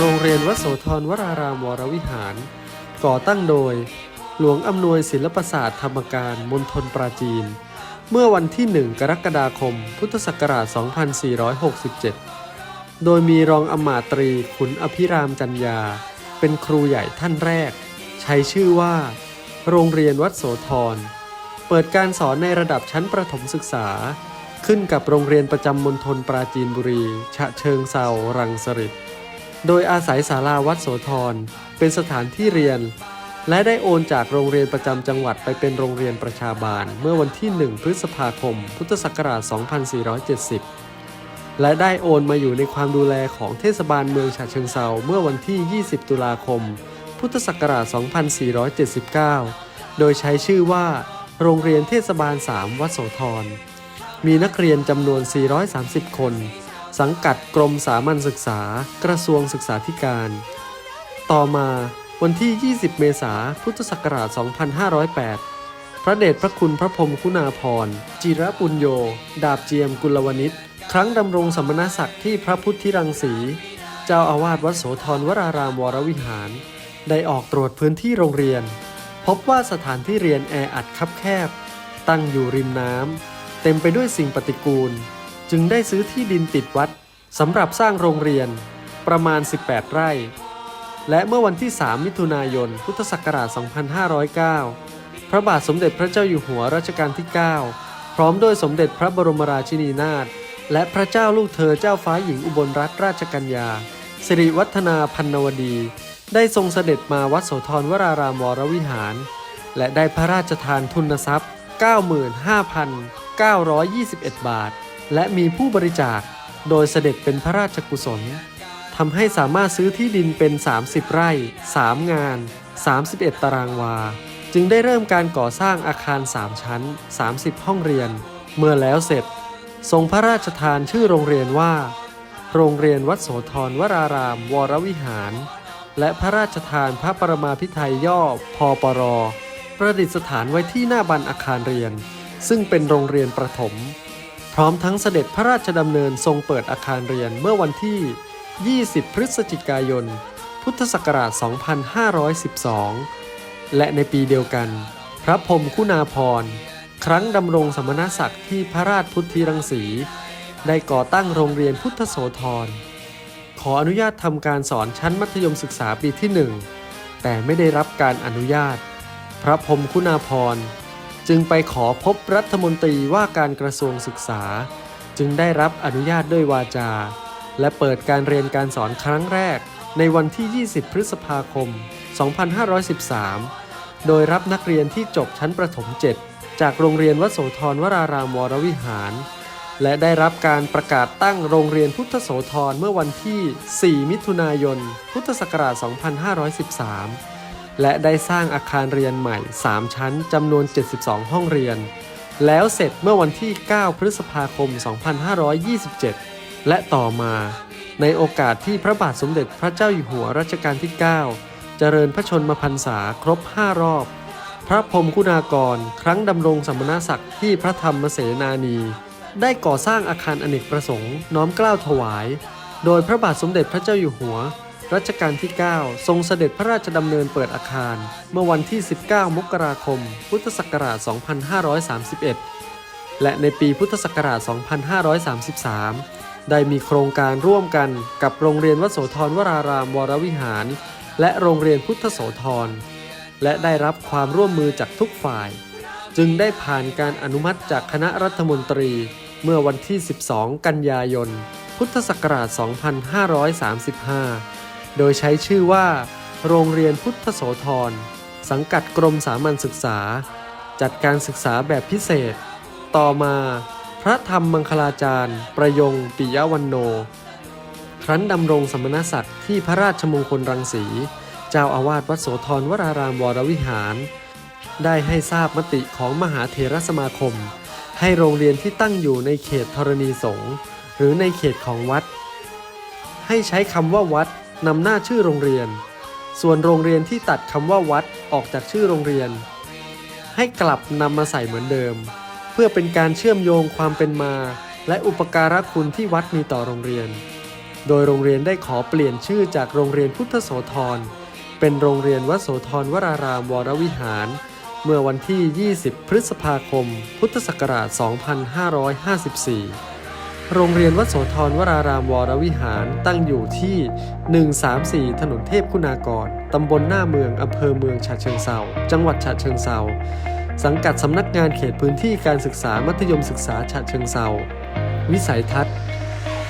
โรงเรียนวัดโสธรวรารามวรวิหาร ก่อตั้งโดย หลวงอำนวยศิลปศาสตร์ธรรมการมณฑลปราจีน เมื่อวันที่ 1 กรกฎาคม พุทธศักราช 2467 โดยมีรองอมาตรีขุนอภิรามจัญญาเป็นครูใหญ่ท่านแรก ใช้ชื่อว่า โรงเรียนวัดโสธร เปิดการสอนในระดับชั้นประถมศึกษา ขึ้นกับโรงเรียนประจำมณฑลปราจีนบุรี ฉะเชิงเซารังสฤษ โดยอาศัยศาลาวัดโสธรเป็นสถานที่เรียน และได้โอนจากโรงเรียนประจำจังหวัดไปเป็นโรงเรียนประชาบาล เมื่อวันที่ 1 พฤษภาคม พุทธศักราช 2470 และได้โอนมาอยู่ในความดูแลของเทศบาลเมืองฉะเชิงเซาเมื่อวันที่ 20 ตุลาคม พุทธศักราช 2479 โดยใช้ชื่อว่า โรงเรียนเทศบาล 3 วัดโสธรมีนักเรียนจำนวน 430 คน สังกัดกรมสามัญศึกษา กระทรวงศึกษาธิการ ต่อมาวันที่ 20 เมษายนพุทธศักราช 2508 พระเดชพระคุณพระพรมคุณาภรณ์จิรปุญโย ดาบเจียมกุลวนิชครั้งดำรงสมณศักดิ์ที่พระพุทธิรังสี เจ้าอาวาสวัดโสธรวรารามวรวิหาร ได้ออกตรวจพื้นที่โรงเรียน พบว่าสถานที่เรียนแออัดคับแคบ ตั้งอยู่ริมน้ำเต็มไปด้วยสิ่งปฏิกูล จึงได้ซื้อที่ดินติดวัดสำหรับสร้างโรงเรียนประมาณ 18 ไร่ และเมื่อวันที่ 3 มิถุนายน พุทธศักราช 2509 พระบาทสมเด็จพระเจ้าอยู่หัวรัชกาลที่ 9 พร้อมด้วยสมเด็จพระบรมราชินีนาถและพระเจ้าลูกเธอเจ้าฟ้าหญิงอุบลรัตนราชกัญญา สิริวัฒนาพันนวดี ได้ทรงเสด็จมาวัดโสธรวรารามวรวิหาร และได้พระราชทานทุนทรัพย์ 95,921 บาท และมีผู้บริจาคโดยเสด็จเป็นพระราชกุศลทำให้สามารถซื้อที่ดินเป็น 30 ไร่ 3 งาน 31 ตารางวา จึงได้เริ่มการก่อสร้างอาคาร 3 ชั้น 30 ห้องเรียน เมื่อแล้วเสร็จ ทรงพระราชทานชื่อโรงเรียนว่า โรงเรียนวัดโสธรวราราม วรวิหาร และพระราชทานพระปรมาภิไธยย่อพอปร ประดิษฐานไว้ที่หน้าบันอาคารเรียน ซึ่งเป็นโรงเรียนประถม พร้อมทั้งเสด็จพระราชดำเนินทรงเปิดอาคารเรียนเมื่อวันที่ 20 พฤศจิกายน พุทธศักราช 2512 และในปีเดียวกัน พระพรหมคุณาภรณ์ครั้งดำรงสมณศักดิ์ที่พระราชพุทธิรังสี ได้ก่อตั้งโรงเรียนพุทธโสธร ขออนุญาตทำการสอนชั้นมัธยมศึกษาปีที่ 1 แต่ไม่ได้รับการอนุญาต พระพรหมคุณาภรณ์ จึงไปขอพบรัฐมนตรีว่าการกระทรวงศึกษา จึงได้รับอนุญาตด้วยวาจา และเปิดการเรียนการสอนครั้งแรก ในวันที่ 20 พฤษภาคม 2513 โดยรับนักเรียนที่จบชั้นประถม 7 จากโรงเรียนวัดโสธรวรารามวรวิหาร และได้รับการประกาศตั้งโรงเรียนพุทธโสธรเมื่อวันที่ 4 มิถุนายน พุทธศักราช 2513 และได้สร้างอาคารเรียนใหม่ 3 ชั้นจำนวน 72 ห้องเรียน แล้วเสร็จเมื่อวันที่ 9 พฤษภาคม 2527 และต่อมา ในโอกาสที่พระบาทสมเด็จพระเจ้าอยู่หัวรัชกาลที่ 9 เจริญพระชนมพรรษาครบ 5 รอบ พระพรหมคุณากร ครั้งดำรงสมณศักดิ์ที่พระธรรมเสนานี ได้ก่อสร้างอาคารอเนกประสงค์น้อมเกล้าถวาย โดยพระบาทสมเด็จพระเจ้าอยู่หัว รัชกาลที่ 9 ทรงเสด็จพระราชดำเนินเปิดอาคาร เมื่อวันที่ 19 มกราคม พุทธศักราช 2531 และในปีพุทธศักราช 2533 ได้มีโครงการร่วมกันกับโรงเรียนวัโสธรวรารามวรวิหาร และโรงเรียนพุทธโสธร และได้รับความร่วมมือจากทุกฝ่าย จึงได้ผ่านการอนุมัติจากคณะรัฐมนตรีเมื่อวันที่ 12 กันยายน พุทธศักราช 2535 โดยใช้ชื่อว่า โรงเรียนพุทธโสธร สังกัดกรมสามัญศึกษา จัดการศึกษาแบบพิเศษ ต่อมาพระธรรมมังคลาจารย์ ประยงปิยวันโน ครั้นดำรงสมณศักดิ์ที่พระราชมงคลรังสี เจ้าอาวาสวัดโสธรวรารามวรวิหาร ได้ให้ทราบมติของมหาเถรสมาคม ให้โรงเรียนที่ตั้งอยู่ในเขตธรณีสงฆ์หรือในเขตของวัด ให้ใช้คำว่าวัด นำหน้าชื่อโรงเรียน ส่วนโรงเรียนที่ตัดคำว่าวัดออกจากชื่อโรงเรียน ให้กลับนำมาใส่เหมือนเดิม เพื่อเป็นการเชื่อมโยงความเป็นมา และอุปการะคุณที่วัดมีต่อโรงเรียน โดยโรงเรียนได้ขอเปลี่ยนชื่อจากโรงเรียนพุทธโสธรเป็นโรงเรียนวัดโสธรวรารามวรวิหาร เมื่อวันที่ 20 พฤษภาคม พุทธศักราช 2554 โรงเรียนวัดโสธรวรารามวรวิหารตั้งอยู่ที่ 134 ถนนเทพคุณากร ตำบลหน้าเมือง อำเภอเมืองฉะเชิงเซาจังหวัดฉะเชิงเซาสังกัดสำนักงานเขตพื้นที่การศึกษามัธยมศึกษาฉะเชิงเซาวิสัยทัศน์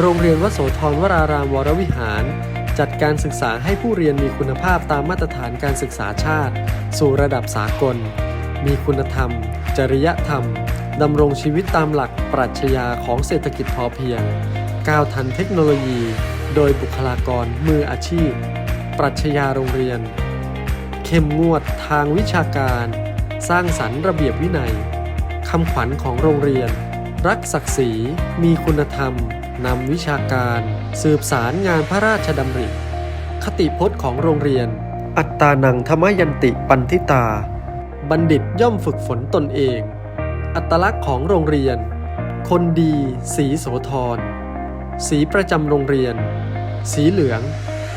โรงเรียนวัดโสธรวรารามวรวิหาร จัดการศึกษาให้ผู้เรียนมีคุณภาพตามมาตรฐานการศึกษาชาติ สู่ระดับสากล มีคุณธรรม จริยธรรม ดำรงชีวิตตามหลักปรัชญาของเศรษฐกิจพอเพียง ก้าวทันเทคโนโลยี โดยบุคลากรมืออาชีพ ปรัชญาโรงเรียน เข้มงวดทางวิชาการ สร้างสรรค์ระเบียบวินัยคำขวัญของโรงเรียน รักศักดิ์ศรี มีคุณธรรมนำวิชาการ สืบสารงานพระราชดำริ คติพจน์ของโรงเรียน อัตตานังธรรมยันติปันทิตา บัณฑิตย่อมฝึกฝนตนเอง อัตลักษณ์ของโรงเรียน คนดีสีโสธร สีประจำโรงเรียน สีเหลือง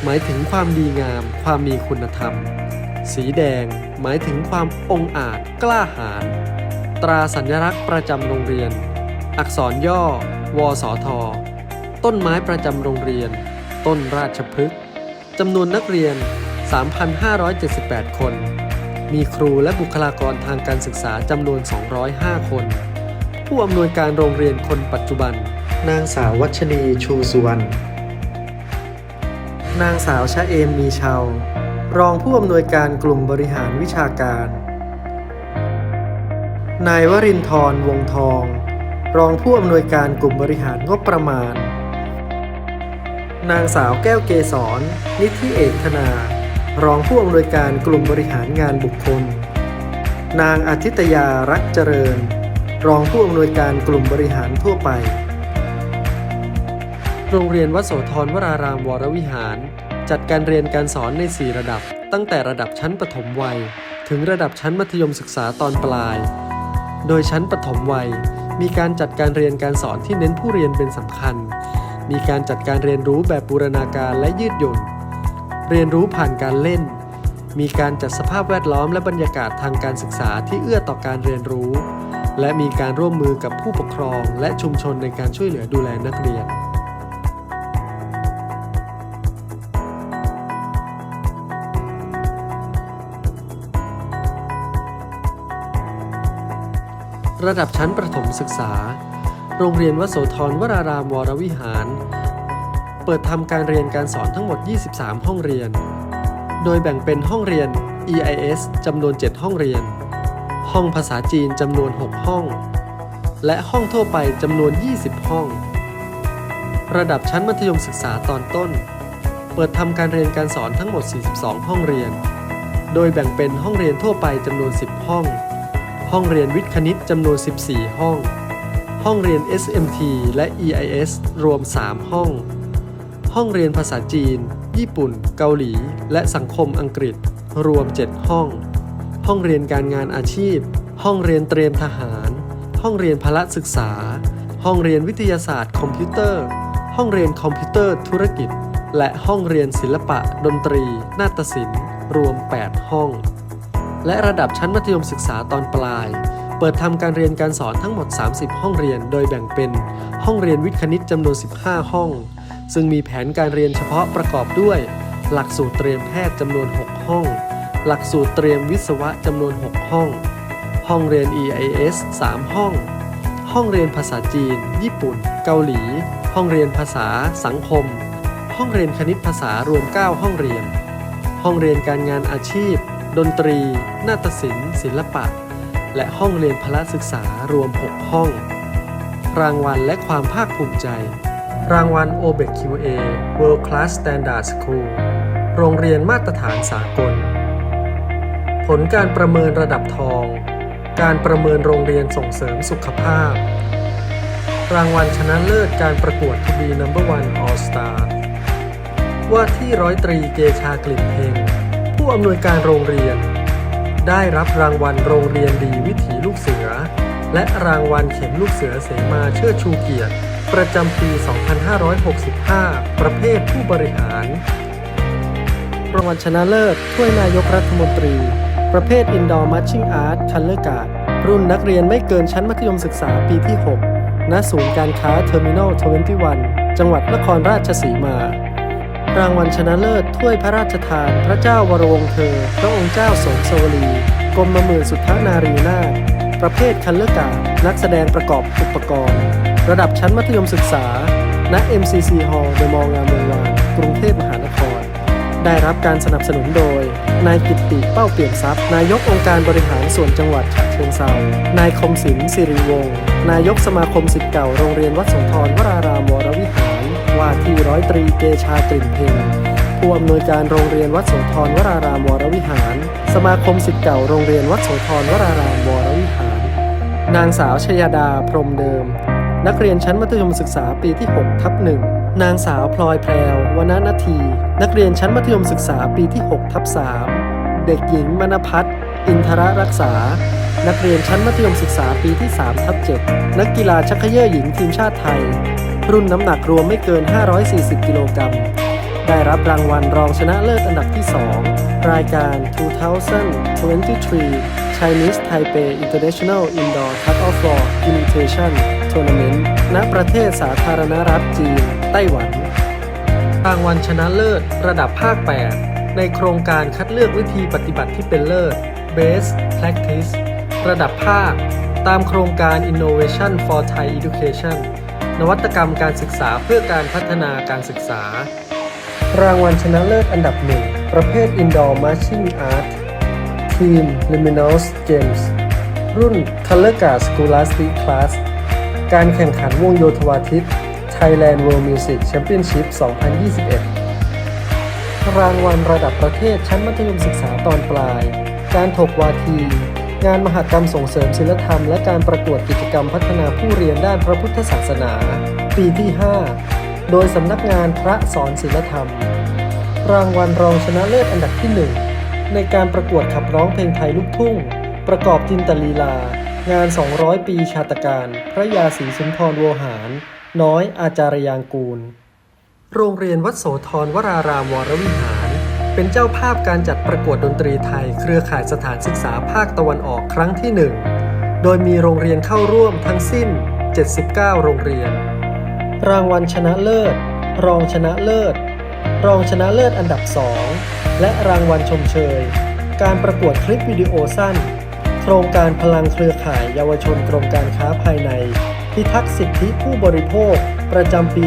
หมายถึงความดีงาม ความมีคุณธรรม สีแดง หมายถึงความองอาจกล้าหาญ ตราสัญลักษณ์ประจำโรงเรียน อักษรย่อ วสท ต้นไม้ประจำโรงเรียน ต้นราชพฤกษ์จำนวนนักเรียน 3,578 คน มีครูและบุคลากรทางการศึกษาจำนวน 205 คน ผู้อำนวยการโรงเรียนคนปัจจุบัน นางสาววัชนีชูสุวรรณ นางสาวชะเอมมีชาว รองผู้อำนวยการกลุ่มบริหารวิชาการ นายวรินทร์วงทอง รองผู้อำนวยการกลุ่มบริหารงบประมาณ นางสาวแก้วเกษรนิธิเอกธนา รองผู้อำนวยการกลุ่มบริหารงานบุคคล นางอาทิตยารักเจริญ รองผู้อำนวยการกลุ่มบริหารทั่วไป โรงเรียนวัดโสธรวรารามวรวิหาร จัดการเรียนการสอนใน 4 ระดับ ตั้งแต่ระดับชั้นประถมวัย ถึงระดับชั้นมัธยมศึกษาตอนปลาย โดยชั้นประถมวัย มีการจัดการเรียนการสอนที่เน้นผู้เรียนเป็นสำคัญ มีการจัดการเรียนรู้แบบบูรณาการและยืดหยุ่น เรียนรู้ผ่านการเล่น มีการจัดสภาพแวดล้อมและบรรยากาศทางการศึกษาที่เอื้อต่อการเรียนรู้ และมีการร่วมมือกับผู้ปกครองและชุมชนในการช่วยเหลือดูแลนักเรียนระดับชั้นประถมศึกษา โรงเรียนวโสธรวรารามวรวิหาร ปิดทำการเรียนการสอนทั้งหมด 23 ห้องเรียน โดยแบ่งเป็นห้องเรียน EIS จำนวน 7 ห้องเรียน ห้องภาษาจีนจำนวน 6 ห้อง และห้องทั่วไปจำนวน 20 ห้อง ระดับชั้นมัธยมศึกษาตอนต้น เปิดทำการเรียนการสอนทั้งหมด 42 ห้องเรียน โดยแบ่งเป็นห้องเรียนทั่วไปจำนวน 10 ห้อง ห้องเรียนวิทย์คณิตจำนวน 14 ห้อง ห้องเรียน SMT และ EIS รวม 3 ห้อง ห้องเรียนภาษาจีน ญี่ปุ่น เกาหลี และสังคมอังกฤษ รวม 7 ห้อง ห้องเรียนการงานอาชีพ ห้องเรียนเตรียมทหาร ห้องเรียนพละศึกษา ห้องเรียนวิทยาศาสตร์คอมพิวเตอร์ ห้องเรียนคอมพิวเตอร์ธุรกิจ และห้องเรียนศิลปะ ดนตรี นาฏศิลป์ รวม 8 ห้อง และระดับชั้นมัธยมศึกษาตอนปลายเปิดทำการเรียนการสอนทั้งหมด 30 ห้องเรียน โดยแบ่งเป็น ห้องเรียนวิทย์คณิตจำนวน 15 ห้อง ซึ่งมีแผนการเรียนเฉพาะประกอบด้วย หลักสูตรเตรียมแพทย์จำนวน 6 ห้อง หลักสูตรเตรียมวิศวะจำนวน 6 ห้อง ห้องเรียน EIS 3 ห้อง ห้องเรียนภาษาจีน ญี่ปุ่น เกาหลี ห้องเรียนภาษา สังคม ห้องเรียนคณิตภาษารวม 9 ห้องเรียน ห้องเรียนการงานอาชีพ ดนตรี นาฏศิลป์ ศิลปะ และห้องเรียนพละศึกษารวม 6 ห้อง รางวัลและความภาคภูมิใจ รางวัล OBEQA World Class Standard School โรงเรียนมาตรฐานสากล ผลการประเมินระดับทอง การประเมินโรงเรียนส่งเสริมสุขภาพ รางวัลชนะเลิศการประกวดทวีนัมเบอร์วันออสตาว่าที่ร้อยตรีเกชากลิ่นเฮงผู้อำนวยการโรงเรียน ได้รับรางวัลโรงเรียนดีวิถีลูกเสือ และรางวัลเข็มลูกเสือเสมาเชิดชูเกียรติ ประจำปี 2565 ประเภทผู้บริหาร รางวัลชนะเลิศ ถ้วยนายกรัฐมนตรี ประเภท Indoor Marching Art Color Guard รุ่นนักเรียนไม่เกินชั้นมัธยมศึกษาปีที่ 6 ณ ศูนย์การค้า Terminal 21 จังหวัดนครราชสีมา รางวัลชนะเลิศ ถ้วยพระราชทาน พระเจ้าวรวงเธอ พระองค์เจ้าสมสวรี กรมหมื่นสุทธานารีนาถประเภทคันเลอร์การักแสดงประกอบอุปกรณ์ ระดับชั้นมัธยมศึกษา ณ MCC Hall เดมอลล์งามวงวาน กรุงเทพมหานคร ได้รับการสนับสนุนโดย นายกิตติเป้าเปี่ยมทรัพย์ นายกองค์การบริหารส่วนจังหวัดฉะเชิงเทรานายคมศิลป์สิริวงศ์ นายกสมาคมสิทธิ์เก่าโรงเรียนวัดโสธรวรารามวรวิหาร ว่าที่ร้อยตรีเกชากลิ่นเพ็งผู้อำนวยการโรงเรียนวัดโสธรวรารามวรวิหาร สมาคมสิทธิ์เก่าโรงเรียนวัดโสธรวรารามวรวิหาร นางสาวชยดาพรมเดิม นักเรียนชั้นมัธยมศึกษาปีที่6ทับหนึ่งนางสาวพลอยแพรววณนาที นักเรียนชั้นมัธยมศึกษาปีที่6ทับ3เด็กหญิงมณพัฒน์อินทรรักษา นักเรียนชั้นมัธยมศึกษาปีที่3ทับ7นักกีฬาชักเขย่อหญิงทีมชาติไทย รุ่นน้ำหนักรวมไม่เกิน 540 กิโลกรัม ได้รับรางวัลรองชนะเลิศอันดับที่ 2 รายการ 2023 Chinese Taipei International Indoor Cut-Off Floor Imitation Tournament ณ ประเทศสาธารณรัฐจีน ไต้หวัน รางวัลชนะเลิศระดับภาค 8 ในโครงการคัดเลือกวิธีปฏิบัติที่เป็นเลิศ Best Practice ระดับภาค ตามโครงการ Innovation for Thai Education นวัตกรรมการศึกษาเพื่อการพัฒนาการศึกษา รางวัลชนะเลิศอันดับหนึ่ง ประเภท Indoor Marching Art ทีม Luminous Games รุ่น Color Guard Scholastic Class การแข่งขันวงโยธวาทิต Thailand World Music Championship 2021 รางวัลระดับประเทศชั้นมัธยมศึกษาตอนปลาย การถกวาที งานมหกรรมส่งเสริมศิลธรรม และการประกวดกิจกรรมพัฒนาผู้เรียนด้านพระพุทธศาสนา ปีที่ 5 โดยสำนักงานพระสอนศิลธรรม รางวัลรองชนะเลิศอันดับที่ 1 ในการประกวดขับร้องเพลงไทยลูกทุ่ง ประกอบจินตลีลา งาน 200 ปีชาตการ พระยาศรีสุนทรโวหาร น้อยอาจารยางกูล โรงเรียนวัดโสธรวรารามวรวิหาร เป็นเจ้าภาพการจัดประกวดดนตรีไทย เครือข่ายสถานศึกษาภาคตะวันออกครั้งที่ 1 โดยมีโรงเรียนเข้าร่วมทั้งสิ้น 79 โรงเรียน รางวัลชนะเลิศ รองชนะเลิศ รองชนะเลิศอันดับ 2 และรางวัลชมเชย การประกวดคลิปวิดีโอสั้น โครงการพลังเครือข่ายเยาวชนกรมการค้าภายใน พิทักษ์สิทธิผู้บริโภค ประจำปี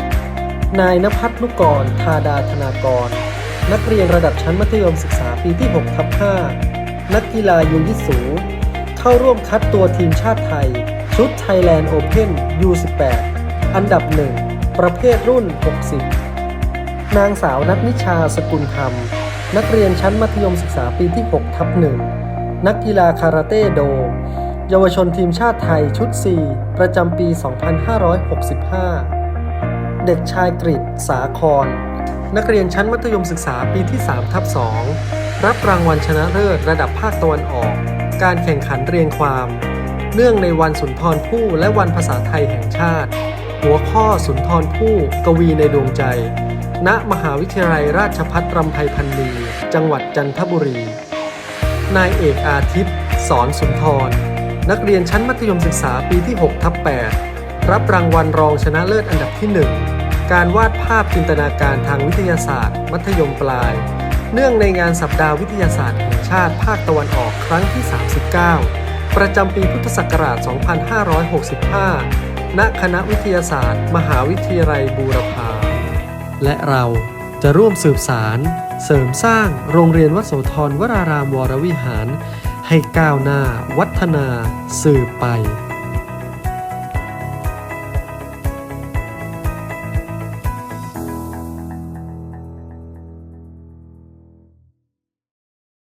2564 นายนภัทรนุกร ธาดาธนากร นักเรียนระดับชั้นมัธยมศึกษาปีที่6ทับ5นักกีฬายูยิสู เข้าร่วมคัดตัวทีมชาติไทย ชุด Thailand Open U18 อันดับหนึ่งประเภทรุ่น 60 นางสาวนัทนิชาสกุลธรรม นักเรียนชั้นมัธยมศึกษาปีที่ 6 ทับหนึ่งนักกีฬาคาราเต้โด เยาวชนทีมชาติไทยชุด 4 ประจำปี 2565 เด็กชายกริดสาคร นักเรียนชั้นมัธยมศึกษาปีที่ 3 ทับ 2 รับรางวัลชนะเลิศระดับภาคตะวันออก การแข่งขันเรียงความ เนื่องในวันสุนทรภู่และวันภาษาไทยแห่งชาติ หัวข้อสุนทรภู่กวีในดวงใจ ณ มหาวิทยาลัยราชพัฒรำไพพันนีจังหวัดจันทบุรี นายเอกอาทิตย์ สอนสุนทร นักเรียนชั้นมัธยมศึกษาปีที่6ทับ8รับรางวัลรองชนะเลิศอันดับที่ 1 การวาดภาพจินตนาการทางวิทยาศาสตร์ มัธยมปลาย เนื่องในงานสัปดาห์วิทยาศาสตร์แห่งชาติภาคตะวันออกครั้งที่ 39 ประจำปีพุทธศักราช 2565 ณ คณะวิทยาศาสตร์ มหาวิทยาลัยบูรพา และเราจะร่วมสืบสาร เสริมสร้างโรงเรียนวัดโสธรวรารามวรวิหาร ให้ก้าวหน้า วัฒนา สืบไป